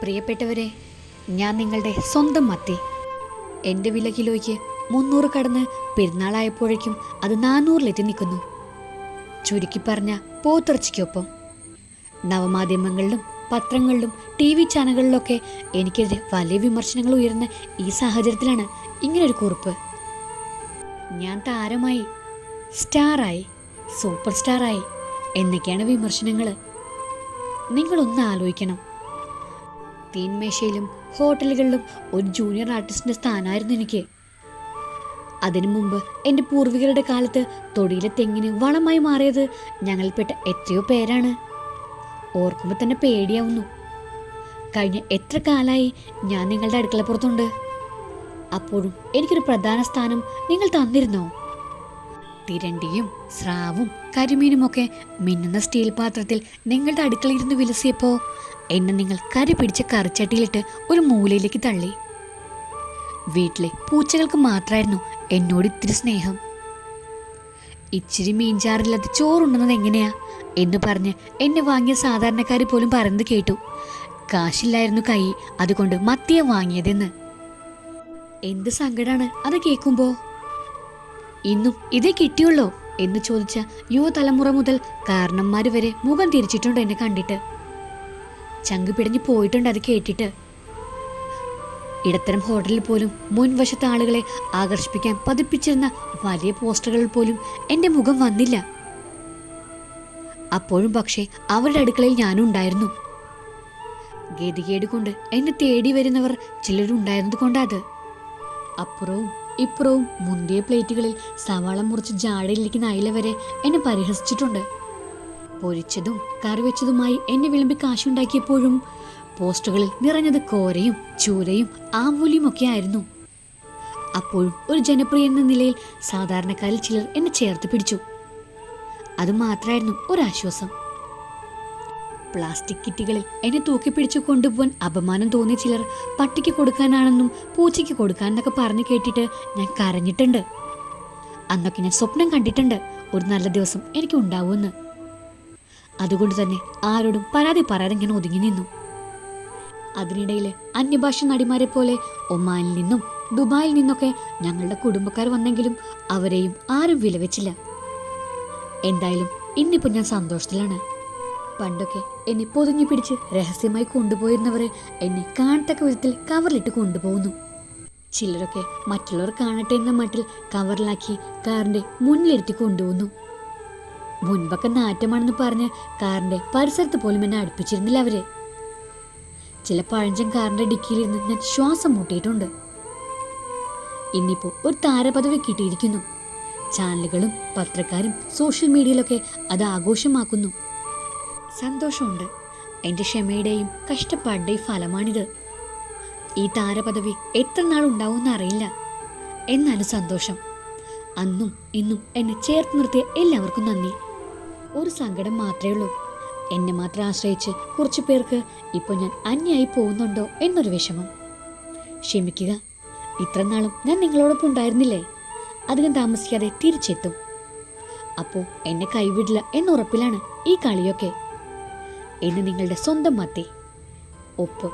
പ്രിയപ്പെട്ടവരെ ഞാൻ നിങ്ങളുടെ സ്വന്തം മത്തി. എന്റെ വില കിലോയ്ക്ക് മുന്നൂറ് കടന്ന് പെരുന്നാളായപ്പോഴേക്കും അത് നാനൂറിലെത്തി നിൽക്കുന്നു. ചുരുക്കി പറഞ്ഞ പോത്തിറച്ചിക്കൊപ്പം. നവമാധ്യമങ്ങളിലും പത്രങ്ങളിലും ടി വി ചാനലുകളിലൊക്കെ എനിക്കെതിരെ വലിയ വിമർശനങ്ങൾ ഉയർന്ന ഈ സാഹചര്യത്തിലാണ് ഇങ്ങനൊരു കുറിപ്പ്. ഞാൻ താരമായി സ്റ്റാറായി സൂപ്പർ സ്റ്റാറായി എന്നൊക്കെയാണ് വിമർശനങ്ങൾ നിങ്ങളൊന്ന് ആലോചിക്കണം. തീൻമേശയിലും ഹോട്ടലുകളിലും ഒരു ജൂനിയർ ആർട്ടിസ്റ്റിന്റെ സ്ഥാനമായിരുന്നു എനിക്ക്. അതിനു മുമ്പ് എന്റെ പൂർവികരുടെ കാലത്ത് തൊടിയിലെ തെങ്ങിന് വളമായി മാറിയത് ഞങ്ങളിൽപ്പെട്ട എത്രയോ പേരാണ്. ഓർക്കുമ്പോൾ തന്നെ പേടിയാവുന്നു. കഴിഞ്ഞ എത്ര കാലമായി ഞാൻ നിങ്ങളുടെ അടുക്കളപ്പുറത്തുണ്ട് അപ്പോഴും എനിക്കൊരു പ്രധാന സ്ഥാനം നിങ്ങൾ തന്നിരുന്നോ? തിരണ്ടിയും സ്രാവും കരിമീനുമൊക്കെ മിന്നുന്ന സ്റ്റീൽ പാത്രത്തിൽ നിങ്ങളുടെ അടുക്കളയിരുന്ന് വിലസിയപ്പോ എന്നെ നിങ്ങൾ കരി പിടിച്ച കറിച്ചട്ടിയിലിട്ട് ഒരു മൂലയിലേക്ക് തള്ളി. വീട്ടിലെ പൂച്ചകൾക്ക് മാത്രമായിരുന്നു എന്നോട് ഇത്തിരി സ്നേഹം. ഇച്ചിരി മീൻചാറില്ലാതെ ചോറുണ്ടെന്നത് എങ്ങനെയാ എന്ന് പറഞ്ഞ് എന്നെ വാങ്ങിയ സാധാരണക്കാർ പോലും പറയുന്നത് കേട്ടു. കാശില്ലായിരുന്നു കൈ അതുകൊണ്ട് മത്തിയ വാങ്ങിയതെന്ന്. എന്ത് സങ്കടാണ് അത് കേൾക്കുമ്പോ? ഇന്നും ഇതേ കിട്ടിയുള്ളോ എന്ന് ചോദിച്ച യുവതലമുറ മുതൽ കാരണന്മാര് വരെ മുഖം തിരിച്ചിട്ടുണ്ട് എന്നെ കണ്ടിട്ട്. ചങ്ക് പിടഞ്ഞു പോയിട്ടുണ്ട് അത് കേട്ടിട്ട്. ഇടത്തരം ഹോട്ടലിൽ പോലും മുൻവശത്തെ ആളുകളെ ആകർഷിപ്പിക്കാൻ പതിപ്പിച്ചിരുന്ന വലിയ പോസ്റ്ററുകളിൽ പോലും എന്റെ മുഖം വന്നില്ല. അപ്പോഴും പക്ഷേ അവരുടെ അടുക്കളയിൽ ഞാനും ഉണ്ടായിരുന്നു. ഗതികേട് കൊണ്ട് എന്നെ തേടി വരുന്നവർ ചിലരുണ്ടായിരുന്നത് കൊണ്ടത് അപ്പുറവും ഇപ്പുറവും മുന്തിയ പ്ലേറ്റുകളിൽ സവാള മുറിച്ച് ജാടയിലിരിക്കുന്ന അയില വരെ എന്നെ പരിഹസിച്ചിട്ടുണ്ട്. പൊരിച്ചതും കറിവെച്ചതുമായി എന്നെ വിളമ്പി കാശുണ്ടാക്കിയപ്പോഴും പോസ്റ്ററുകളിൽ നിറഞ്ഞത് കോരയും ചൂരയും ആവൂലിയും ഒക്കെ ആയിരുന്നു. അപ്പോഴും ഒരു ജനപ്രിയ എന്ന നിലയിൽ സാധാരണക്കാരിൽ ചിലർ എന്നെ ചേർത്ത് പിടിച്ചു. അത് മാത്രമായിരുന്നു ഒരാശ്വാസം. പ്ലാസ്റ്റിക് കിറ്റുകളിൽ എന്നെ തൂക്കിപ്പിടിച്ചു കൊണ്ടുപോകാൻ അപമാനം തോന്നിയ ചിലർ പട്ടിക്ക് കൊടുക്കാനാണെന്നും പൂച്ചയ്ക്ക് കൊടുക്കാനെന്നൊക്കെ പറഞ്ഞു കേട്ടിട്ട് ഞാൻ കരഞ്ഞിട്ടുണ്ട്. അന്നൊക്കെ ഞാൻ സ്വപ്നം കണ്ടിട്ടുണ്ട് ഒരു നല്ല ദിവസം എനിക്ക് ഉണ്ടാവുമെന്ന്. അതുകൊണ്ട് തന്നെ ആരോടും പരാതി പറയാതെ ഇങ്ങനെ ഒതുങ്ങി നിന്നു? അതിനിടയിൽ അന്യഭാഷ നടിമാരെ പോലെ ഒമാനിൽ നിന്നും ദുബായിൽ നിന്നൊക്കെ ഞങ്ങളുടെ കുടുംബക്കാർ വന്നെങ്കിലും അവരെയും ആരും വിലവെച്ചില്ല. എന്തായാലും ഇന്നിപ്പോൾ ഞാൻ സന്തോഷത്തിലാണ്. പണ്ടൊക്കെ എന്നെ പൊതിഞ്ഞു പിടിച്ച് രഹസ്യമായി കൊണ്ടുപോയിരുന്നവരെ എന്നെ കാണത്തക്ക വിധത്തിൽ കവറിലിട്ട് കൊണ്ടുപോകുന്നു. ചിലരൊക്കെ മറ്റുള്ളവർ കാണട്ടെ എന്ന മട്ടിൽ കവറിലാക്കി കാറിന്റെ മുന്നിലിരുത്തി കൊണ്ടുപോകുന്നു. മുൻപൊക്കെ നാറ്റമാണെന്ന് പറഞ്ഞ് കാറിന്റെ പരിസരത്ത് പോലും എന്നെ അടുപ്പിച്ചിരുന്നില്ല അവർ. ചില പഴഞ്ചൻ കാറിന്റെ ഡിക്കിയിലിരുന്ന് ഞാൻ ശ്വാസം മുട്ടിയിട്ടുണ്ട്. ഇന്നിപ്പോ ഒരു താരപദവി കിട്ടിയിരിക്കുന്നു. ചാനലുകളും പത്രക്കാരും സോഷ്യൽ മീഡിയയിലൊക്കെ അത് ആഘോഷമാക്കുന്നു. സന്തോഷമുണ്ട്. എന്റെ ക്ഷമയുടെയും കഷ്ടപ്പാടിന്റെയും ഫലമാണിത്. ഈ താരപദവി എത്ര നാൾ ഉണ്ടാവുമെന്ന് അറിയില്ല. എന്നാലും സന്തോഷം. അന്നും ഇന്നും എന്നെ ചേർത്ത് നിർത്തിയ എല്ലാവർക്കും നന്ദി. ഒരു സങ്കടം മാത്രമേ ഉള്ളൂ. എന്നെ മാത്രം ആശ്രയിച്ച് കുറച്ചു പേർക്ക് ഇപ്പോൾ ഞാൻ അന്യായി പോകുന്നുണ്ടോ എന്നൊരു വിഷമം. ക്ഷമിക്കുക ഇത്ര നാളും ഞാൻ നിങ്ങളോടൊപ്പം ഉണ്ടായിരുന്നില്ലേ? അധികം താമസിക്കാതെ തിരിച്ചെത്തും. അപ്പോൾ എന്നെ കൈവിടില്ല എന്നുറപ്പിലാണ് ഈ കളിയൊക്കെ. എന്ന് നിങ്ങളുടെ സ്വന്തം മത്തി ഒപ്പ്